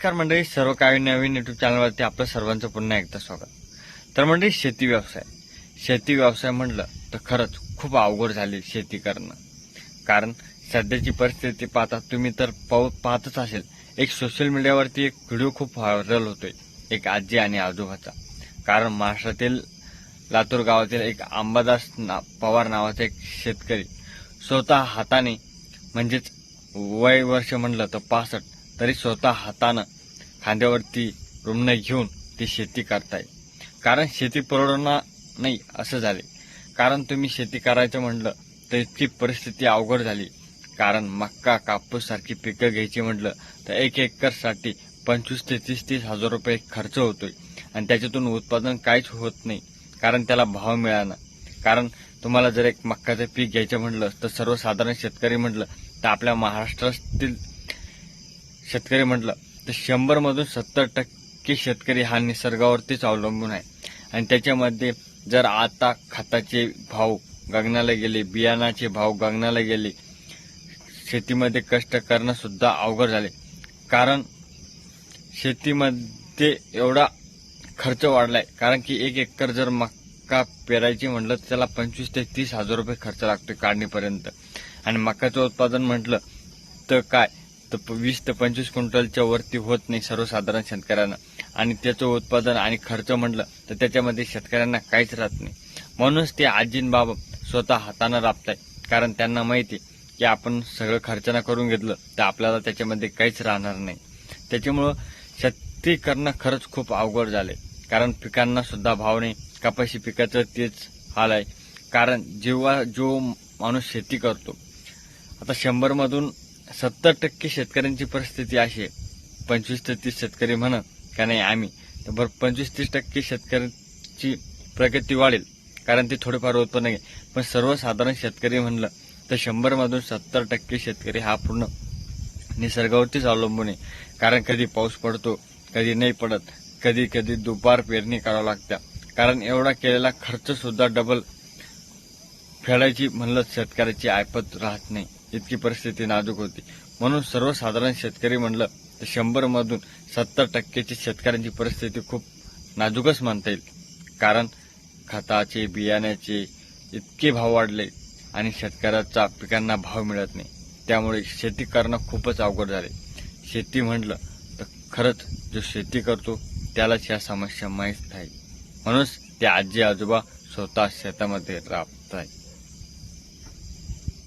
नमस्कार मंडळी सर्व काही नवीन युट्यूब चॅनलवरती आपलं सर्वांचं पुन्हा एकदा स्वागत. तर मंडळी शेती व्यवसाय. शेती व्यवसाय म्हटलं तर खरंच खूप अवघड झाली शेती करणं. कारण सध्याची परिस्थिती पाहता तुम्ही तर पाहू पाहतच असेल एक सोशल मीडियावरती एक व्हिडिओ खूप व्हायरल होतोय एक आजी आणि आजोबाचा. कारण महाराष्ट्रातील लातूर गावातील एक अंबादास ना पवार नावाचा एक शेतकरी स्वतः हाताने म्हणजेच वय वर्ष म्हटलं तर पासष्ट तरी स्वतः हातानं खांद्यावरती रुग्ण घेऊन ती शेती करताय. कारण शेती परवडणार नाही असं झाले. कारण तुम्ही शेती करायचं म्हणलं तर इतकी परिस्थिती अवघड झाली. कारण मक्का कापूस सारखी पिकं घ्यायची म्हटलं तर एक एकरसाठी पंचवीस ते तीस तीस हजार रुपये खर्च होतोय. आणि त्याच्यातून उत्पादन काहीच होत नाही कारण त्याला भाव मिळाला. कारण तुम्हाला जर एक मक्काचं पीक घ्यायचं म्हटलं तर सर्वसाधारण शेतकरी म्हटलं तर आपल्या महाराष्ट्रातील शेतकरी म्हटलं तर शंभरमधून सत्तर टक्के शेतकरी हा निसर्गावरतीच अवलंबून आहे. आणि त्याच्यामध्ये जर आता खताचे भाव गगनाला गेले बियाणाचे भाव गगनाला गेले शेतीमध्ये कष्ट करणं सुद्धा अवघड झाले. कारण शेतीमध्ये एवढा खर्च वाढलाय. कारण की एक एकर जर मक्का पेरायची म्हटलं तर त्याला पंचवीस ते तीस हजार रुपये खर्च लागतो काढणीपर्यंत. आणि मक्याचं उत्पादन म्हटलं तर काय? तर वीस ते पंचवीस क्विंटलच्या वरती होत नाही सर्वसाधारण शेतकऱ्यांना. आणि त्याचं उत्पादन आणि खर्च म्हटलं तर त्याच्यामध्ये शेतकऱ्यांना काहीच राहत नाही. म्हणूनच ते आजीन स्वतः हातानं राबताय. कारण त्यांना माहिती आहे की आपण सगळं खर्चानं करून घेतलं तर आपल्याला त्याच्यामध्ये काहीच राहणार नाही. त्याच्यामुळं शेती करणं खरंच खूप अवघड झाले कारण पिकांना सुद्धा भाव नाही. कपाशी पिकाचं तेच हाल आहे. कारण जेव्हा जो माणूस शेती करतो आता शंभरमधून सत्तर टक्के शेतकऱ्यांची परिस्थिती अशी आहे. पंचवीस ते तीस शेतकरी म्हणत का नाही आम्ही. तर बरं पंचवीस तीस टक्के शेतकऱ्यांची प्रगती वाढेल कारण ते थोडेफार उत्पन्न घे पण सर्वसाधारण शेतकरी म्हणलं तर शंभरमधून सत्तर टक्के शेतकरी हा पूर्ण निसर्गावरतीच अवलंबून आहे. कारण कधी पाऊस पडतो कधी नाही पडत कधी कधी दुपार पेरणी करावं लागत्या. कारण एवढा केलेला खर्च सुद्धा डबल फेडायची म्हणलं शेतकऱ्याची ऐपत राहत नाही. इतकी परिस्थिती नाजूक होती. म्हणून सर्वसाधारण शेतकरी म्हणलं तर शंभर मधून सत्तर टक्केची शेतकऱ्यांची परिस्थिती खूप नाजूकच म्हणता येईल. कारण खताचे बियाण्याचे इतके भाव वाढले आणि शेतकऱ्याचा पिकांना भाव मिळत नाही. त्यामुळे शेती करणं खूपच अवघड झाले. शेती म्हटलं तर खरंच जो शेती करतो त्यालाच या समस्या माहीत आहे म्हणूनच ते आजी आजोबा स्वतः शेतामध्ये राबत आहेत